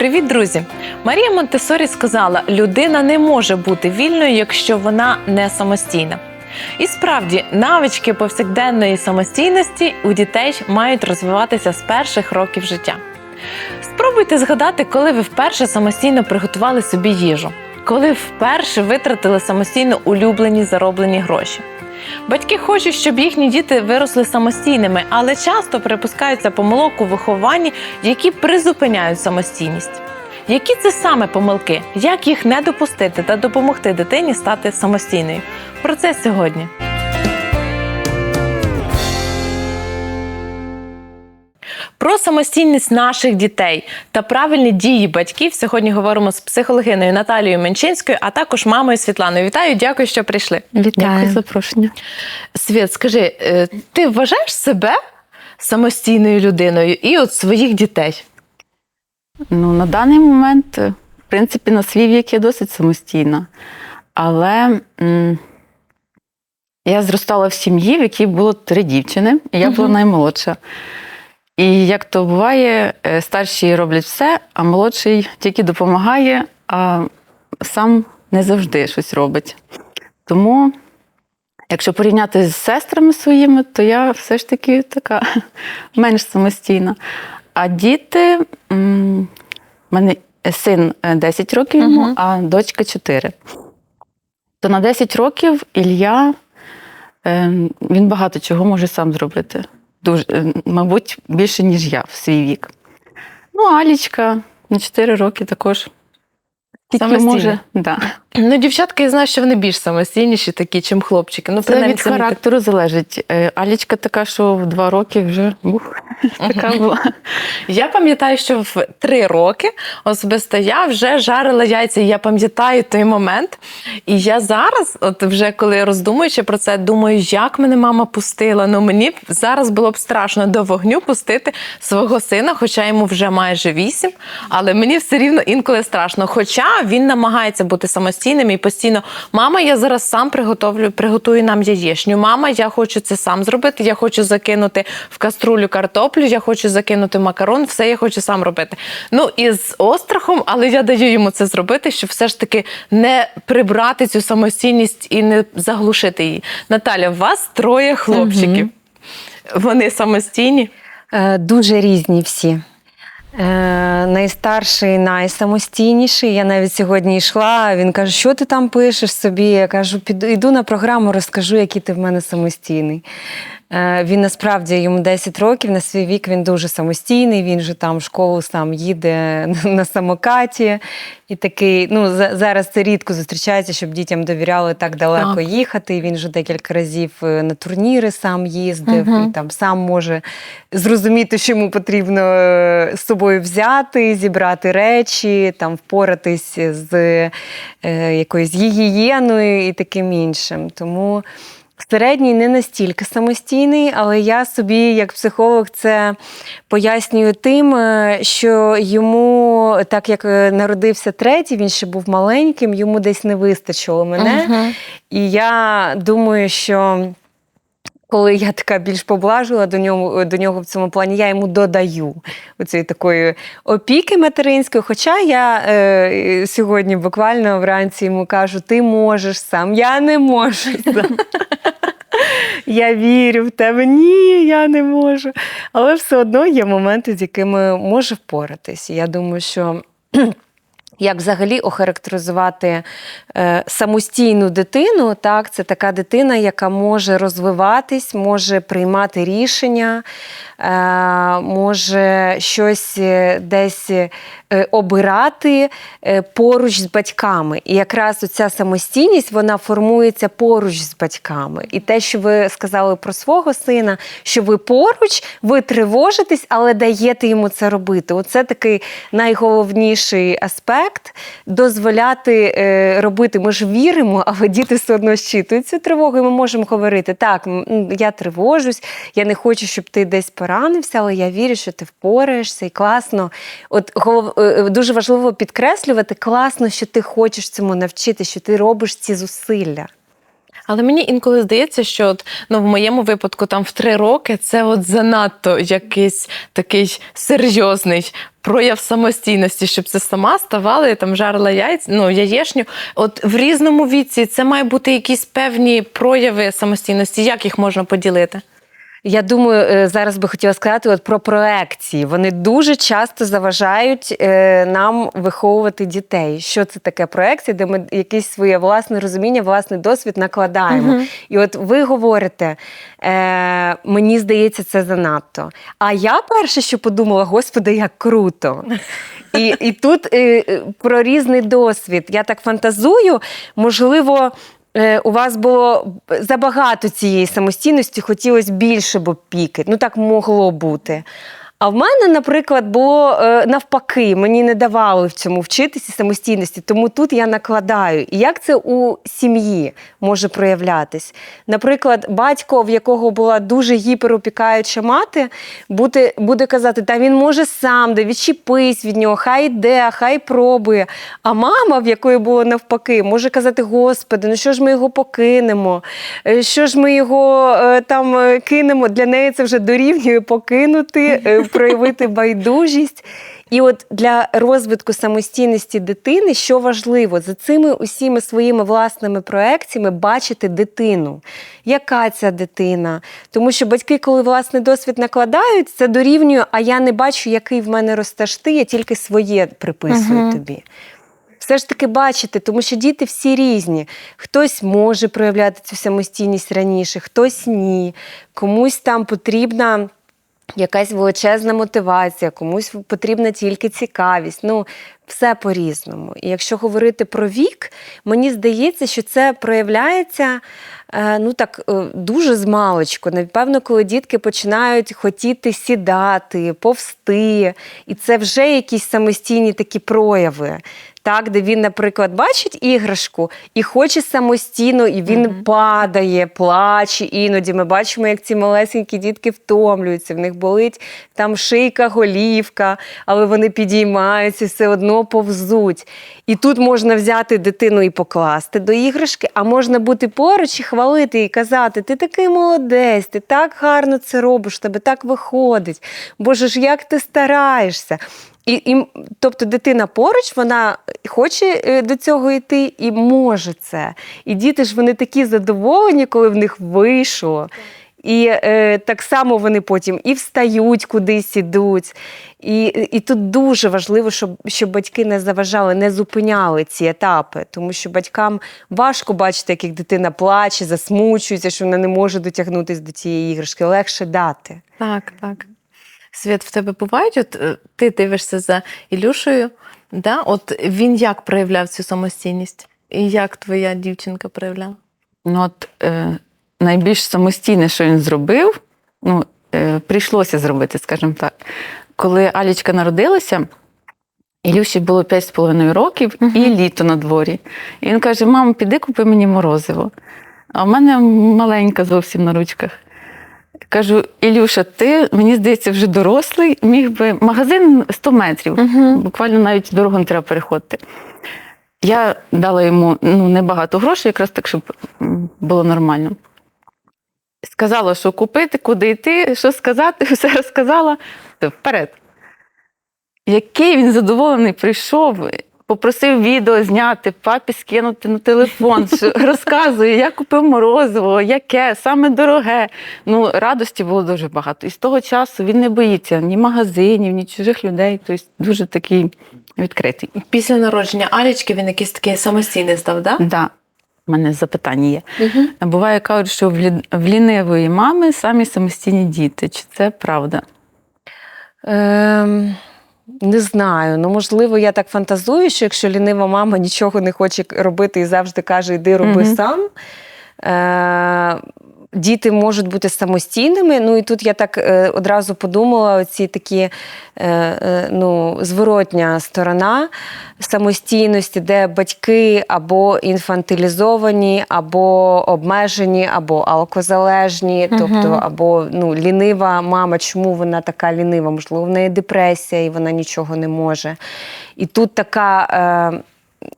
Привіт, друзі! Марія Монтесорі сказала: людина не може бути вільною, якщо вона не самостійна. І справді, навички повсякденної самостійності у дітей мають розвиватися з перших років життя. Спробуйте згадати, коли ви вперше самостійно приготували собі їжу, коли вперше витратили самостійно улюблені зароблені гроші. Батьки хочуть, щоб їхні діти виросли самостійними, але часто припускаються помилок у вихованні, які призупиняють самостійність. Які це саме помилки? Як їх не допустити та допомогти дитині стати самостійною? Про це сьогодні. Про самостійність наших дітей та правильні дії батьків сьогодні говоримо з психологиною Наталією Менчинською, а також мамою Світланою. Вітаю, дякую, що прийшли. Вітаю. за запрошення. Світ, скажи, е, ти вважаєш себе самостійною людиною і от своїх дітей? Ну, на даний момент, е, в принципі, на свій вік я досить самостійна. Але м, я зростала в сім'ї, в якій було три дівчини, і я була Мгм. наймолодша. І як то буває, е, старші роблять все, а молодший тільки допомагає, а сам не завжди щось робить. Тому, якщо порівняти з сестрами своїми, то я все ж таки така менш самостійна. А діти, в мене син е, 10 років, йому, Мгм. а дочка 4. То на 10 років Ілля е, він багато чого може сам зробити. Дуже, е, мабуть, більше, ніж я в свій вік. Ну, Алічка на 4 роки також. Тільки може, да. Ну, дівчатка, я знаю, що вони більш самостійніші такі, чим хлопчики. Ну, Це від характеру залежить. Е, Алічка така, що в 2 роки вже ух, така була. Я пам'ятаю, що в три роки особисто я вже жарила яйця. І я пам'ятаю той момент. І я зараз, от вже коли роздумуючи про це, думаю, як мене мама пустила. Ну мені зараз було б страшно до вогню пустити свого сина, хоча йому вже майже вісім. Але мені все рівно інколи страшно. Хоча він намагається бути самостійним і постійно, мама, я зараз сам приготовлю, приготую нам яєчню. Мама, я хочу це сам зробити. Я хочу закинути в каструлю картоплю, я хочу закинути макарон, все я хочу сам робити. Ну і з острахом, але я даю йому це зробити, щоб все ж таки не прибрати цю самостійність і не заглушити її. Наталя, у вас троє хлопчиків. Вони самостійні. Е, Дуже різні всі. Е, найстарший, найсамостійніший. Я навіть сьогодні йшла. Він каже, що ти там пишеш собі? Я кажу, піду йду на програму, розкажу, який ти в мене самостійний. Е, він насправді йому 10 років, на свій вік він дуже самостійний. Він же там в школу сам їде на самокаті. І такий, ну за- зараз це рідко зустрічається, щоб дітям довіряли так далеко Так. їхати. Він вже декілька разів е, на турніри сам їздив Мгм. і там сам може зрозуміти, що йому потрібно е, з собою взяти, зібрати речі, там впоратись з е, якоюсь гігієною і таким іншим. Тому середній не настільки самостійний, але я собі, як психолог, це пояснюю тим, е, що йому, так як е, народився третій, він ще був маленьким, йому десь не вистачило мене. Мгм. І я думаю, що коли я така більш поблажила до нього, до нього в цьому плані, я йому додаю оцієї такої опіки материнської. Хоча я е, сьогодні буквально вранці йому кажу: ти можеш сам, я не можу сам. Я вірю в тебе, ні, я не можу. Але все одно є моменти, з якими може впоратись. Я думаю, що як взагалі охарактеризувати е, самостійну дитину, так, це така дитина, яка може розвиватись, може приймати рішення, е, може щось е, десь обирати е, поруч з батьками. І якраз оця самостійність вона формується поруч з батьками. І те, що ви сказали про свого сина, що ви поруч, ви тривожитесь, але даєте йому це робити. Оце такий найголовніший аспект дозволяти е, робити. Ми ж віримо, але діти все одно щитують цю тривогу, і ми можемо говорити: так, я тривожусь, я не хочу, щоб ти десь поранився, але я вірю, що ти впораєшся і класно. От голов, е, е, дуже важливо підкреслювати класно, що ти хочеш цьому навчити, що ти робиш ці зусилля. Але мені інколи здається, що от, ну, в моєму випадку там в три роки це от занадто якийсь такий серйозний прояв самостійності, щоб це сама ставала, я там жарила яйця, ну, яєшню. От в різному віці це має бути якісь певні прояви самостійності. Як їх можна поділити? Я думаю, е, зараз би хотіла сказати от про проекції. Вони дуже часто заважають е, нам виховувати дітей. Що це таке проекція, де ми якесь своє власне розуміння, власний досвід накладаємо. Мгм. І от ви говорите, е, мені здається, це занадто. А я перше, що подумала, господи, як круто. І, і тут е, е, про різний досвід. Я так фантазую, можливо. Е, У вас було забагато цієї самостійності, хотілося більше б опіки. Ну так могло бути. А в мене, наприклад, було е, навпаки, мені не давали в цьому вчитися самостійності, тому тут я накладаю. І як це у сім'ї може проявлятись? Наприклад, батько, в якого була дуже гіперопікаюча мати, буде, буде казати, та він може сам, да відчепись від нього, хай йде, хай пробує. А мама, в якої було навпаки, може казати: Господи, ну що ж ми його покинемо? Е, Що ж ми його е, там кинемо? Для неї це вже дорівнює покинути, проявити байдужість. І от для розвитку самостійності дитини, що важливо, за цими усіма своїми власними проекціями бачити дитину. Яка ця дитина? Тому що батьки, коли власний досвід накладають, це дорівнює, а я не бачу, який в мене ростеш ти, я тільки своє приписую Мгм. тобі. Все ж таки бачити, тому що діти всі різні. Хтось може проявляти цю самостійність раніше, хтось ні. Комусь там потрібна якась величезна мотивація, комусь потрібна тільки цікавість. Ну, все по-різному. І якщо говорити про вік, мені здається, що це проявляється е, ну так е, дуже змалечку. Напевно, коли дітки починають хотіти сідати, повсти, і це вже якісь самостійні такі прояви. Так, де він, наприклад, бачить іграшку і хоче самостійно, і він Мгм. падає, плаче. Іноді ми бачимо, як ці малесенькі дітки втомлюються, в них болить там шийка, голівка, але вони підіймаються, все одно повзуть. І тут можна взяти дитину і покласти до іграшки, а можна бути поруч і хвалити і казати: ти такий молодець, ти так гарно це робиш, тебе так виходить. Боже ж, як ти стараєшся. І, і, тобто дитина поруч, вона хоче е, до цього йти і може це. І діти ж вони такі задоволені, коли в них вийшло. І е, так само вони потім і встають кудись ідуть. І, і тут дуже важливо, щоб, щоб батьки не заважали, не зупиняли ці етапи, тому що батькам важко бачити, як їх дитина плаче, засмучується, що вона не може дотягнутися до цієї іграшки. Легше дати. Так, так. Світ, в тебе бувають, от е, ти дивишся за Ілюшею, да? от він як проявляв цю самостійність? І як твоя дівчинка проявляла? Ну, от е, найбільш самостійне, що він зробив, ну, е, прийшлося зробити, скажімо так. Коли Алічка народилася, Ілюші було 5,5 років і літо на дворі. І він каже: мам, піди купи мені морозиво. А в мене маленька зовсім на ручках. Кажу, Ілюша, ти, мені здається, вже дорослий, міг би магазин 100 метрів, буквально навіть дорогу не треба переходити. Я дала йому ну, небагато грошей, якраз так, щоб було нормально. Сказала, що купити, куди йти, що сказати, все розказала. То вперед. Який він задоволений прийшов, попросив відео зняти, папі скинути на телефон, розказує, я купив морозиво, яке, саме дороге. Ну, радості було дуже багато. І з того часу він не боїться ні магазинів, ні чужих людей. Тобто дуже такий відкритий. Після народження Алічки він якийсь такий самостійний став, да? Да. У мене запитання є. Буває, кажуть, що в в лінивої мами самі самостійні діти. Чи це правда? Ем, не знаю. Ну, можливо, я так фантазую, що якщо лінива мама нічого не хоче робити і завжди каже, йди роби угу. сам. Е, Діти можуть бути самостійними. Ну і тут я так е, одразу подумала: оці такі е, е, ну, зворотня сторона самостійності, де батьки або інфантилізовані, або обмежені, або алкозалежні, Мгм. тобто або ну, лінива мама. Чому вона така лінива? Можливо, в неї депресія і вона нічого не може. І тут така.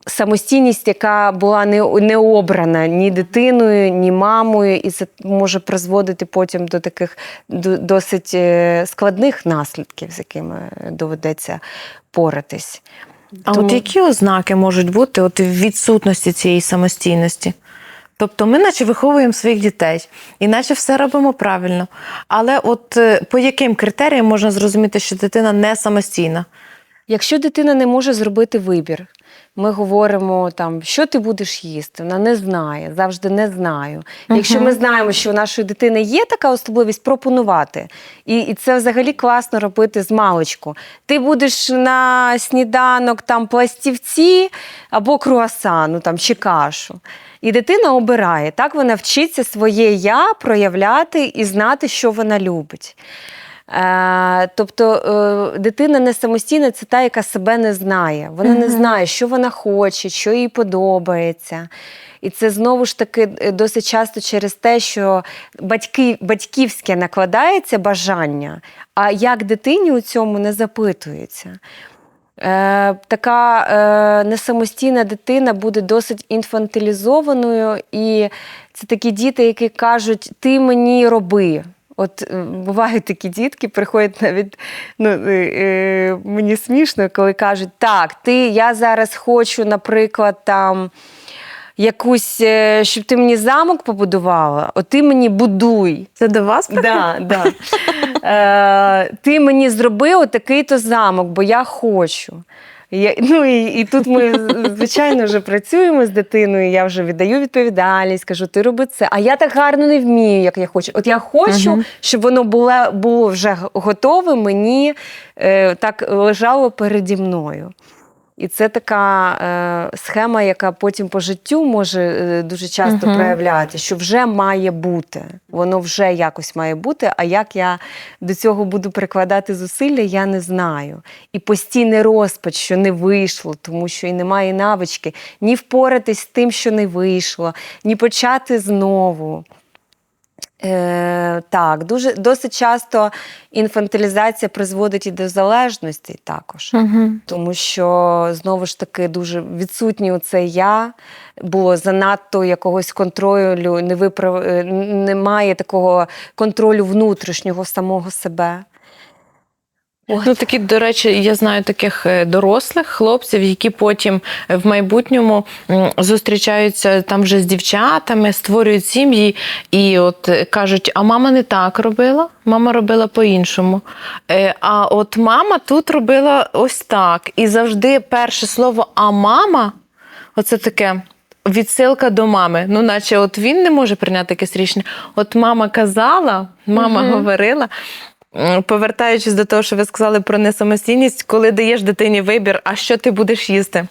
Самостійність, яка була не, не обрана ні дитиною, ні мамою, і це може призводити потім до таких досить е, складних наслідків, з якими доведеться поратись. А Тому- от які ознаки можуть бути от в відсутності цієї самостійності? Тобто ми наче виховуємо своїх дітей, і наче все робимо правильно. Але от е, по яким критеріям можна зрозуміти, що дитина не самостійна? Якщо дитина не може зробити вибір, ми говоримо там, що ти будеш їсти, вона не знає, завжди не знаю. Якщо ми знаємо, що у нашої дитини є така особливість, пропонувати. І, і це взагалі класно робити з маличку. Ти будеш на сніданок там пластівці або круасан, ну там чи кашу. І дитина обирає. Так вона вчиться своє я проявляти і знати, що вона любить. Е, тобто е, дитина не самостійна, це та, яка себе не знає. Вона не знає, що вона хоче, що їй подобається. І це знову ж таки е, досить часто через те, що батьки, батьківське накладається бажання, а як дитині у цьому не запитується. Е, така е, несамостійна дитина буде досить інфантилізованою, і це такі діти, які кажуть: ти мені роби. От е, бувають такі дітки, приходять навіть ну, е, е, мені смішно, коли кажуть, так, ти, я зараз хочу, наприклад, там. Якусь, е, щоб ти мені замок побудувала, от ти мені будуй. Це до вас? Да, да. Е, ти мені зробив такий-то замок, бо я хочу. Я, ну і, і тут ми, звичайно, вже працюємо з дитиною. Я вже віддаю відповідальність, кажу, ти роби це. А я так гарно не вмію, як я хочу. От я хочу, Мгм. щоб воно було, було вже готове, мені е, так лежало переді мною. І це така е, схема, яка потім по життю може е, дуже часто Мгм. проявляти, що вже має бути. Воно вже якось має бути. А як я до цього буду прикладати зусилля, я не знаю. І постійний розпач, що не вийшло, тому що і немає навички, ні впоратись з тим, що не вийшло, ні почати знову. Е, так, дуже досить часто інфантилізація призводить і до залежності також. Угу. Тому що знову ж таки дуже відсутній це я було занадто якогось контролю, не виправ... е, немає такого контролю внутрішнього самого себе. Ну, такі, до речі, я знаю таких е, дорослих хлопців, які потім е, в майбутньому зустрічаються там вже з дівчатами, створюють сім'ї і от е, кажуть: а мама не так робила, мама робила по-іншому. А от мама тут робила ось так. І завжди перше слово а мама оце таке. Відсилка до мами. Ну, наче от він не може прийняти якесь рішення. От мама казала, мама говорила. Повертаючись до того, що ви сказали про несамостійність, коли даєш дитині вибір, а що ти будеш їсти?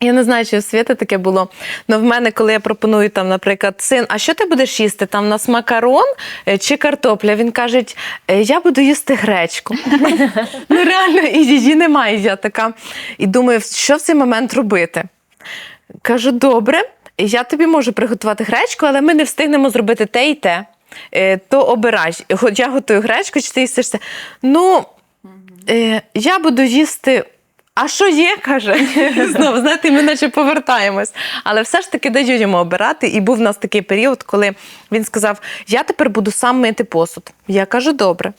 Я не знаю, чи у Світи таке було. але в мене, коли я пропоную там, наприклад, син, а що ти будеш їсти? Там у нас макарон е, чи картопля? Він каже, «Е, я буду їсти гречку. ну реально, і її немає. Я така. І думаю, що в цей момент робити? Кажу, добре, я тобі можу приготувати гречку, але ми не встигнемо зробити те і те. Е, то обирай, я готую гречку, чи ти їстиш це. Ну, е, я буду їсти. А що є, каже, знову знаєте, ми наче повертаємось. Але все ж таки даю йому обирати. І був в нас такий період, коли він сказав: Я тепер буду сам мити посуд. Я кажу, добре.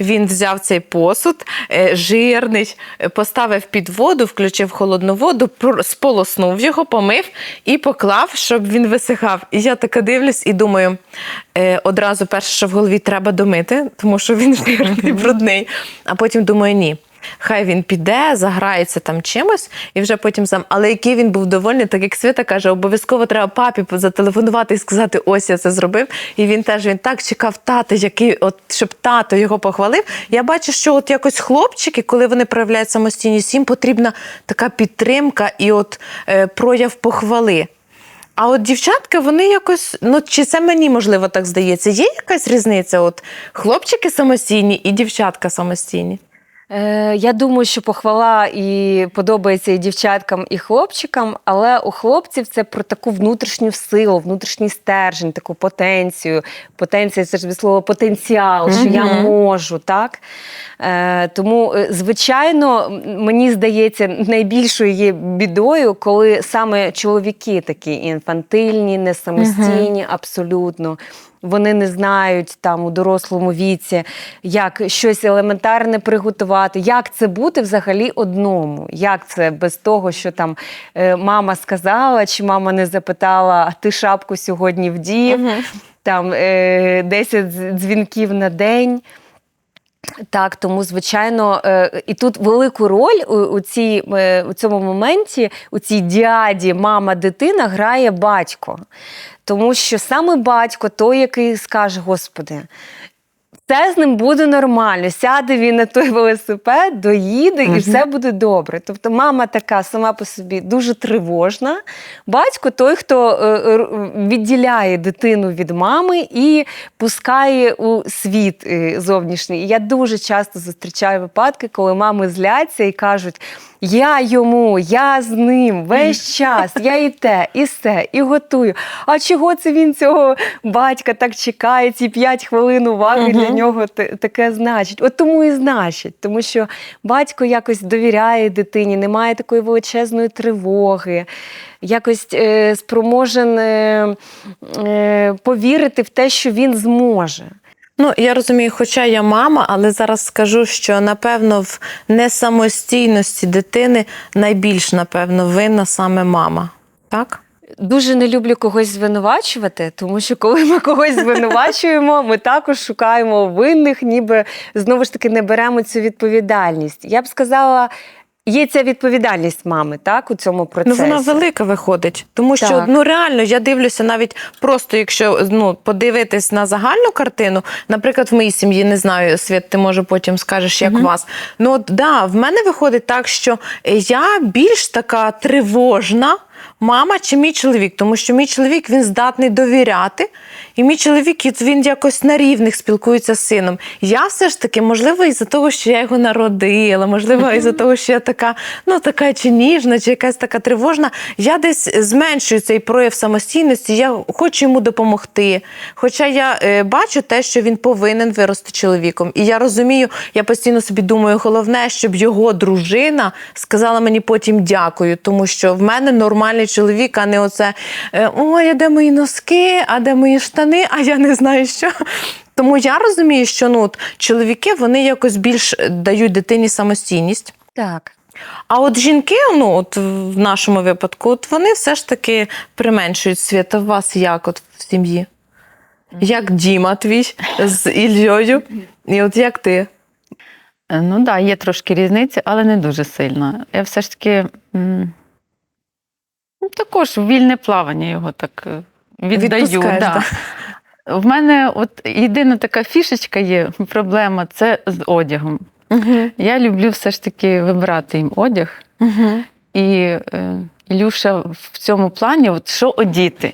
Він взяв цей посуд, е, жирний, е, поставив під воду, включив холодну воду, сполоснув його, помив і поклав, щоб він висихав. І я така дивлюсь і думаю, е, одразу перше, що в голові треба домити, тому що він жирний, брудний. А потім думаю, ні. Хай він піде, заграється там чимось, і вже потім сам. Але який він був довольний, так як Свята каже, обов'язково треба папі зателефонувати і сказати, ось я це зробив. І він теж він так чекав тата, який, от щоб тато його похвалив. Я бачу, що от якось хлопчики, коли вони проявляють самостійність, їм потрібна така підтримка і от е, прояв похвали. А от дівчатка, вони якось, ну чи це мені можливо так здається? Є якась різниця? От хлопчики самостійні і дівчатка самостійні? Е, я думаю, що похвала і подобається і дівчаткам, і хлопчикам, але у хлопців це про таку внутрішню силу, внутрішній стержень, таку потенцію. Потенція це ж від слова потенціал, що я можу, так? Е, тому, е, звичайно, мені здається, найбільшою є бідою, коли саме чоловіки такі інфантильні, несамостійні, абсолютно. Вони не знають там у дорослому віці, як щось елементарне приготувати, як це бути взагалі одному. Як це без того, що там е, мама сказала, чи мама не запитала, а ти шапку сьогодні вдів, там е, 10 дзвінків на день. Так, тому звичайно, е, і тут велику роль у, у, цій, е, у цьому моменті, у цій діаді мама дитина грає батько. Тому що саме батько той, який скаже: Господи, все з ним буде нормально. Сяде він на той велосипед, доїде, і все буде добре. Тобто, мама така сама по собі дуже тривожна. Батько той, хто е, відділяє дитину від мами і пускає у світ е, зовнішній. І я дуже часто зустрічаю випадки, коли мами зляться і кажуть: я йому, я з ним весь час, я і те, і все, і готую. А чого це він цього батька так чекає? Ці 5 хвилин уваги для нього таке значить. От тому і значить, тому що батько якось довіряє дитині, немає такої величезної тривоги. Якось е, спроможен е, е, повірити в те, що він зможе. Ну, я розумію, хоча я мама, але зараз скажу, що напевно в несамостійності дитини найбільш, напевно, винна саме мама. Так? Дуже не люблю когось звинувачувати, тому що коли ми когось звинувачуємо, ми також шукаємо винних, ніби знову ж таки не беремо цю відповідальність. Я б сказала, є ця відповідальність мами, так, у цьому Ну, процесі. вона велика виходить. Тому що Так. ну реально я дивлюся навіть просто, якщо ну подивитись на загальну картину, наприклад, в моїй сім'ї не знаю, Світ, ти може потім скажеш, як угу. вас. Ну от да, в мене виходить так, що я більш така тривожна. Мама чи мій чоловік, тому що мій чоловік він здатний довіряти, і мій чоловік він якось на рівних спілкується з сином. Я все ж таки, можливо, із-за того, що я його народила, можливо, із-за того, що я така, ну така чи ніжна, чи якась така тривожна. Я десь зменшую цей прояв самостійності. Я хочу йому допомогти. Хоча я е, бачу те, що він повинен вирости чоловіком. І я розумію, я постійно собі думаю, головне, щоб його дружина сказала мені потім дякую, тому що в мене нормальний чоловік, а не оце е, ой, а де мої носки, а де мої штани, а я не знаю що. Тому я розумію, що ну, от, чоловіки вони якось більш дають дитині самостійність. Так. А от жінки, ну от в нашому випадку, от вони все ж таки применшують світ. У вас як от в сім'ї? Як Діма твій з Ільєю? І от як ти? Е, Ну так, да, є трошки різниці, але не дуже сильно. Я все ж таки м, ну, також вільне плавання його так е, віддаю. Да. В мене от єдина така фішечка є, проблема це з одягом. Угу. Я люблю все ж таки вибирати їм одяг. Угу. І е, Ілюша в цьому плані, от що одіти?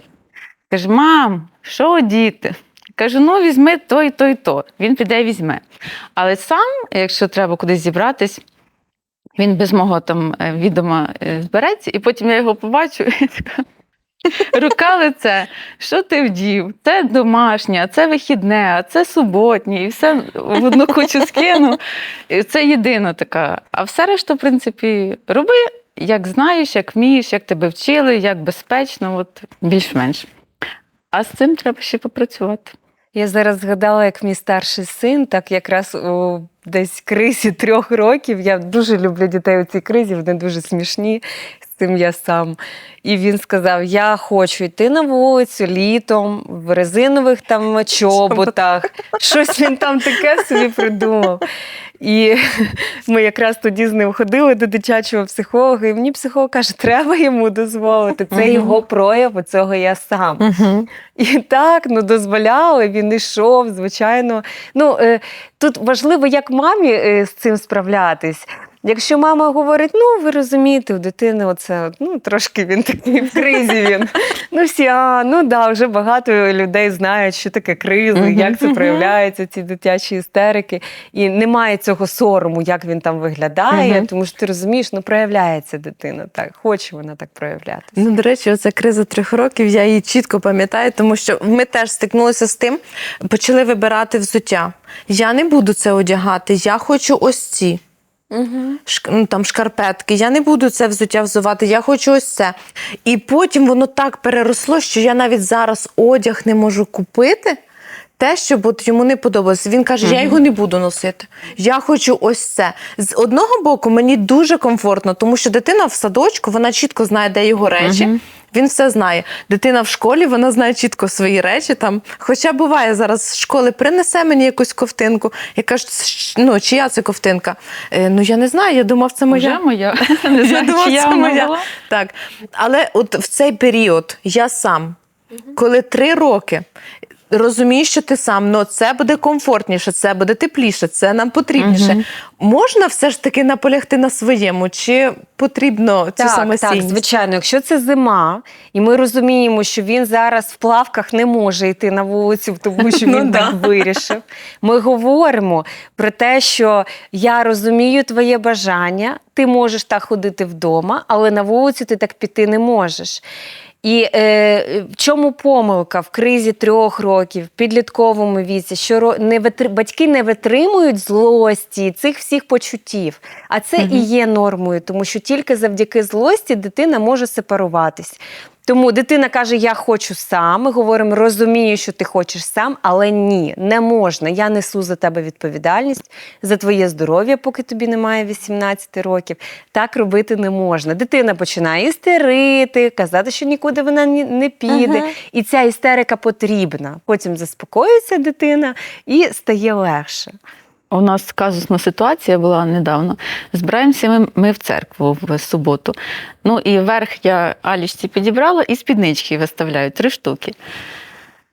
Каже, мам, що одіти? Кажу, ну візьми то і то і то. Він піде і візьме. Але сам, якщо треба кудись зібратись, він без мого там е, відома е, збереться, і потім я його побачу. і Рука лице, що ти вдів? Це домашнє, це вихідне, це суботнє, і все в одну кучу скину. І Це єдина така. А все решта, в принципі, роби, як знаєш, як вмієш, як тебе вчили, як безпечно, от більш-менш. А з цим треба ще попрацювати. Я зараз згадала, як мій старший син, так якраз у десь кризі трьох років. Я дуже люблю дітей у цій кризі, вони дуже смішні. Цим я сам. І він сказав: Я хочу йти на вулицю літом в резинових там чоботах. Щось він там таке собі придумав. І ми якраз тоді з ним ходили до дитячого психолога, і мені психолог каже, треба йому дозволити. Це його прояв, цього я сам. І так, ну дозволяли, він йшов, звичайно. Ну, е, тут важливо, як мамі е, з цим справлятись. Якщо мама говорить, ну ви розумієте, у дитини оце ну трошки він такий в кризі. Він ну всі, а ну да, вже багато людей знають, що таке криза, як це проявляється, ці дитячі істерики. І немає цього сорому, як він там виглядає, тому що ти розумієш, ну проявляється дитина так, хоче вона так проявлятися. Ну, до речі, оця криза трьох років, я її чітко пам'ятаю, тому що ми теж стикнулися з тим, почали вибирати взуття. Я не буду це одягати, я хочу ось ці. Ну, там шкарпетки, я не буду це взуття взувати, я хочу ось це. І потім воно так переросло, що я навіть зараз одяг не можу купити. Те, що от йому не подобалося. Він каже, я його не буду носити. Я хочу ось це. З одного боку, мені дуже комфортно, тому що дитина в садочку, вона чітко знає, де його речі. Він все знає. Дитина в школі, вона знає чітко свої речі. Там. Хоча буває зараз з школи принесе мені якусь ковтинку. Я кажу, ну, чия це ковтинка? Е, ну я не знаю, я думав, це моя. Вже моя. Не Я думав, чия це вона моя. була. Так. Але от в цей період я сам, коли три роки. Розумієш, що ти сам, ну це буде комфортніше, це буде тепліше, це нам потрібніше. Мгм. Можна все ж таки наполягти на своєму, чи потрібно цю Так, самостійність? так, звичайно, якщо це зима, і ми розуміємо, що він зараз в плавках не може йти на вулицю, тому що Ну він так вирішив. Ми говоримо про те, що я розумію твоє бажання, ти можеш так ходити вдома, але на вулицю ти так піти не можеш. І е, в чому помилка в кризі трьох років, в підлітковому віці, що не витр... батьки не витримують злості цих всіх почуттів. А це і є нормою, тому що тільки завдяки злості дитина може сепаруватись. Тому дитина каже: Я хочу сам. Ми говоримо, розумію, що ти хочеш сам, але ні, не можна. Я несу за тебе відповідальність за твоє здоров'я, поки тобі немає 18 років. Так робити не можна. Дитина починає істерити, казати, що нікуди вона не піде. Ага. І ця істерика потрібна. Потім заспокоюється дитина і стає легше. У нас казусна ситуація була недавно. Збираємося ми, ми в церкву в суботу. Ну і верх я Алічці підібрала і спіднички виставляю три штуки.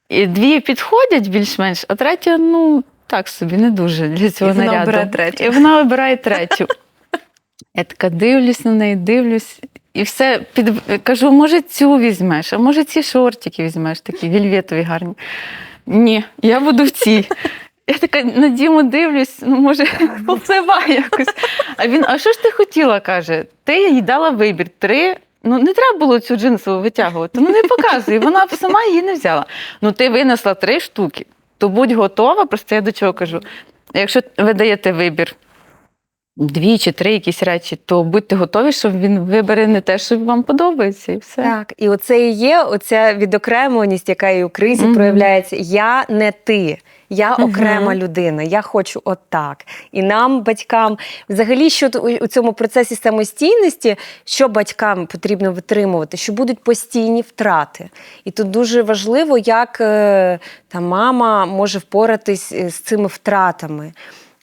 І дві підходять більш-менш, а третя, ну, так собі, не дуже для цього І вона наряду. обирає третю. І вона вибирає третю. Я така дивлюсь на неї, дивлюсь. І все під кажу, може, цю візьмеш, а може ці шортики візьмеш, такі вільветові гарні. Ні, я буду в цій. Я така на Діму дивлюсь, ну може попливає якось. А він, а що ж ти хотіла? каже, ти їй дала вибір три. Ну не треба було цю джинсову витягувати. Ну не показуй. Вона сама її не взяла. Ну ти винесла три штуки, то будь готова. Просто я до чого кажу. Якщо ви даєте вибір дві чи три якісь речі, то будьте готові, що він вибере не те, що вам подобається, і все. Так, і оце і є оця відокремленість, яка і у кризі Мгм. проявляється. Я не ти. Я окрема людина, я хочу отак. І нам, батькам, взагалі, що у у цьому процесі самостійності, що батькам потрібно витримувати, що будуть постійні втрати. І тут дуже важливо, як е, та мама може впоратись е, з цими втратами.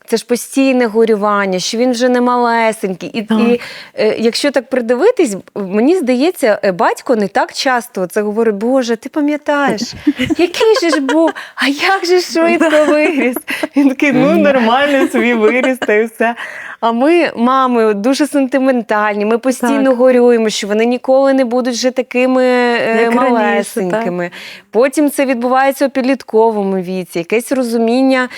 Це ж постійне горювання, що він вже не малесенький. І, Так. і е, якщо так придивитись, мені здається, е, батько не так часто це говорить: Боже, ти пам'ятаєш, який же ж був, а як же швидко виріс. Він такий, ну нормально собі виріс та і все. А ми, мами, дуже сентиментальні. Ми постійно Так. горюємо, що вони ніколи не будуть вже такими е, Як раніше, малесенькими. Потім це відбувається у підлітковому віці, якесь розуміння.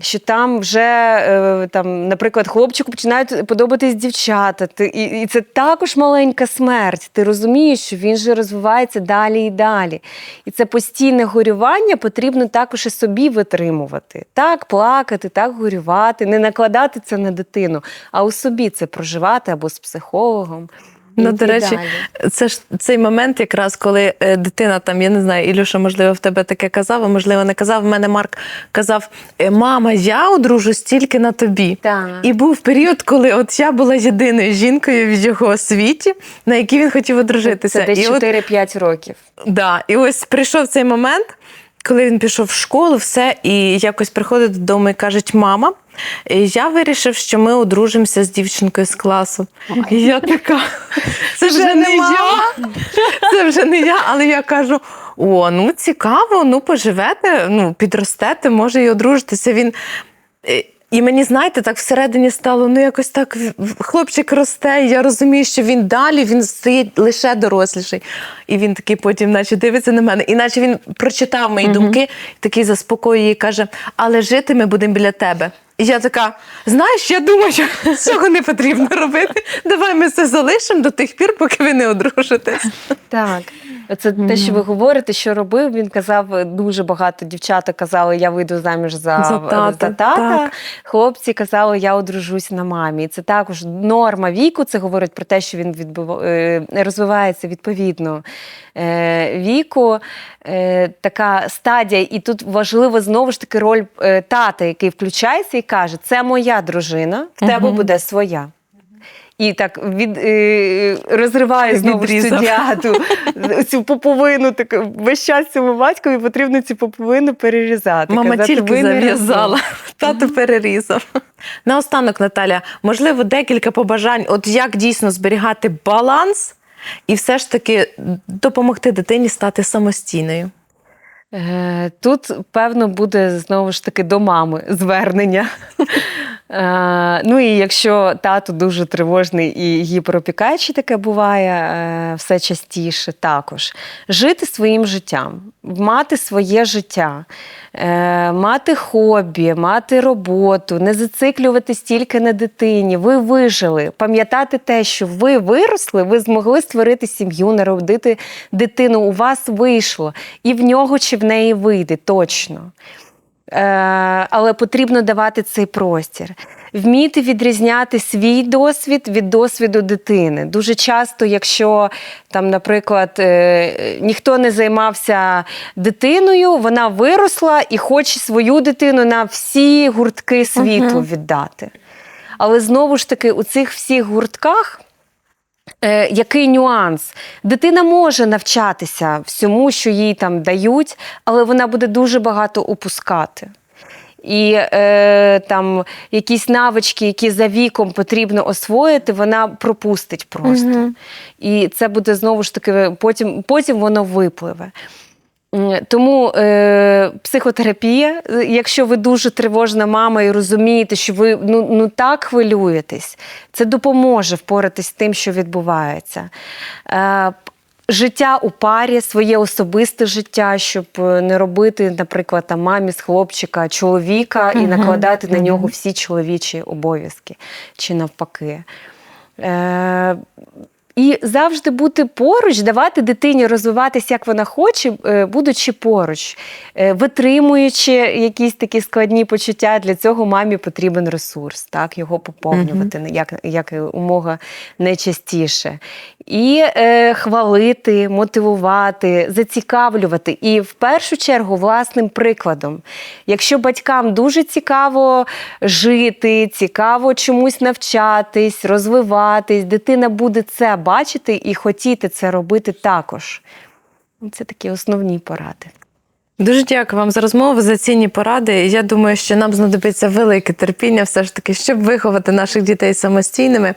Що там вже е, там, наприклад, хлопчику починають подобатись дівчата, ти, і, і це також маленька смерть. Ти розумієш, що він же розвивається далі і далі. І це постійне горювання потрібно також і собі витримувати. Так, плакати, так горювати, не накладати це на дитину, а у собі це проживати або з психологом. Ну, до речі, далі. Це ж цей момент, якраз коли е, дитина там, я не знаю, Ілюша, можливо, в тебе таке казав, а можливо, не казав. В мене Марк казав: «Е, Мама, я одружусь тільки на тобі. Так. І був період, коли от я була єдиною жінкою в його світі, на якій він хотів одружитися. це десь 4-5 років. Да, і ось прийшов цей момент, коли він пішов в школу, все, і якось приходить додому і кажуть, мама, е, я вирішив, що ми одружимося з дівчинкою з класу. І я така, це вже не я. Це вже не я, але я кажу: о, ну цікаво, ну поживете, ну підростете, може і одружитися. Він. І мені, знаєте, так всередині стало, ну якось так хлопчик росте, і я розумію, що він далі, він стоїть лише доросліший. І він такий потім, наче дивиться на мене, і наче він прочитав мої думки, такий заспокоює і каже: Але жити ми будемо біля тебе. І я така, знаєш, я думаю, що цього не потрібно робити. Давай ми це залишимо до тих пір, поки ви не одружитесь. Так, це те, що ви говорите, що робив. Він казав дуже багато дівчата казали, я вийду заміж за, За тата, за тата. так. Хлопці казали, я одружусь на мамі. Це також норма віку. Це говорить про те, що він відбив... е, розвивається відповідно е, віку. Е, Така стадія, і тут важливо знову ж таки роль тата, який включається і каже: це моя дружина, в тебе буде своя. І так від, е, розриває знову ж цю діату, цю поповину. Так, весь час цьому батькові потрібно цю поповину перерізати. Мама казати, тільки зав'язала, разом». тато перерізав. Наостанок, Наталя, можливо, декілька побажань, от як дійсно зберігати баланс і все ж таки допомогти дитині стати самостійною. Е, Тут, певно, буде знову ж таки до мами звернення. Е, Ну і якщо тато дуже тривожний і гіперопікаючий, таке буває е, все частіше, також жити своїм життям, мати своє життя, е, мати хобі, мати роботу, не зациклюватись тільки на дитині. Ви вижили, пам'ятати те, що ви виросли, ви змогли створити сім'ю, народити дитину. У вас вийшло, і в нього чи в неї вийде точно. Е, але потрібно давати цей простір. Вміти відрізняти свій досвід від досвіду дитини. Дуже часто, якщо там, наприклад, е, ніхто не займався дитиною, вона виросла і хоче свою дитину на всі гуртки світу віддати. Але знову ж таки, у цих всіх гуртках Е, який нюанс? Дитина може навчатися всьому, що їй там дають, але вона буде дуже багато упускати. І е, там якісь навички, які за віком потрібно освоїти, вона пропустить просто. Угу. І це буде знову ж таки, потім, потім воно випливе. Тому е, психотерапія, е, якщо ви дуже тривожна мама і розумієте, що ви ну, ну так хвилюєтесь, це допоможе впоратись з тим, що відбувається. Е, Життя у парі, своє особисте життя, щоб е, не робити, наприклад, там, мамі з хлопчика чоловіка і накладати на нього всі чоловічі обов'язки чи навпаки. Е, і завжди бути поруч, давати дитині розвиватися, як вона хоче, е, будучи поруч, Е, витримуючи якісь такі складні почуття, для цього мамі потрібен ресурс, так, його поповнювати як, як умога найчастіше. І е, хвалити, мотивувати, зацікавлювати. І в першу чергу власним прикладом. Якщо батькам дуже цікаво жити, цікаво чомусь навчатись, розвиватись, дитина буде це бачити і хотіти це робити також. Це такі основні поради. Дуже дякую вам за розмову, за цінні поради. Я думаю, що нам знадобиться велике терпіння, все ж таки, щоб виховати наших дітей самостійними.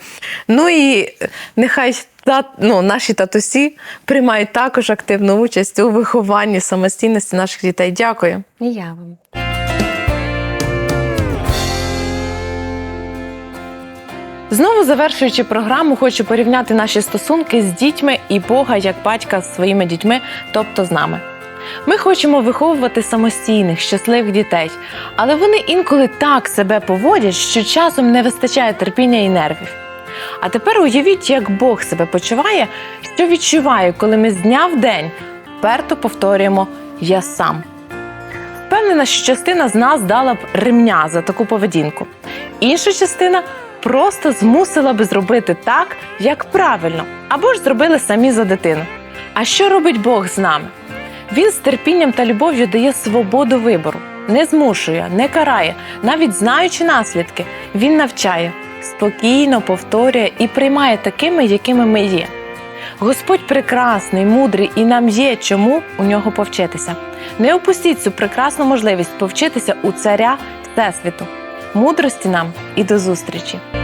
Ну і нехай тат, ну, наші татусі приймають також активну участь у вихованні самостійності наших дітей. Дякую. І я вам. Знову завершуючи програму, хочу порівняти наші стосунки з дітьми і Бога як батька з своїми дітьми, тобто з нами. Ми хочемо виховувати самостійних, щасливих дітей, але вони інколи так себе поводять, що часом не вистачає терпіння і нервів. А тепер уявіть, як Бог себе почуває, що відчуває, коли ми з дня в день вперто повторюємо Я сам. Впевнена, що частина з нас дала б ремня за таку поведінку. Інша частина просто змусила би зробити так, як правильно, або ж зробили самі за дитину. А що робить Бог з нами? Він з терпінням та любов'ю дає свободу вибору, не змушує, не карає, навіть знаючи наслідки, він навчає, спокійно повторює і приймає такими, якими ми є. Господь прекрасний, мудрий, і нам є чому у нього повчитися. Не опустіть цю прекрасну можливість повчитися у царя Всесвіту. Мудрості нам і до зустрічі!